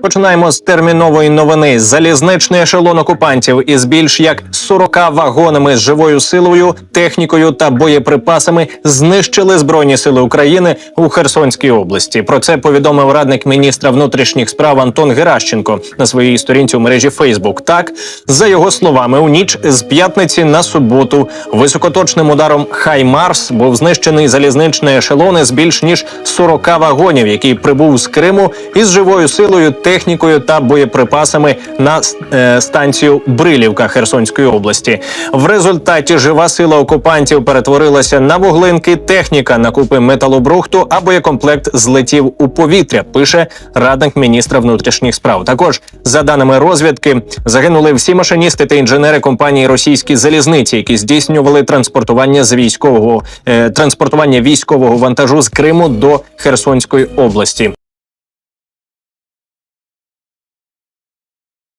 Починаємо з термінової новини. Залізничний ешелон окупантів із більш як 40 вагонами з живою силою, технікою та боєприпасами знищили збройні сили України у Херсонській області. Про це повідомив радник міністра внутрішніх справ Антон Геращенко на своїй сторінці у мережі Фейсбук. Так, за його словами, у ніч з п'ятниці на суботу високоточним ударом Хаймарс був знищений залізничний ешелон із більш ніж 40 вагонів, який прибув з Криму із живою силою, технікою та боєприпасами на е, станцію Брилівка Херсонської області. В результаті жива сила окупантів перетворилася на вуглинки. Техніка на купи металобрухту, а боєкомплект злетів у повітря. Пише радник міністра внутрішніх справ. Також за даними розвідки загинули всі машиністи та інженери компанії Російські залізниці, які здійснювали транспортування з військового е, транспортування військового вантажу з Криму до Херсонської області.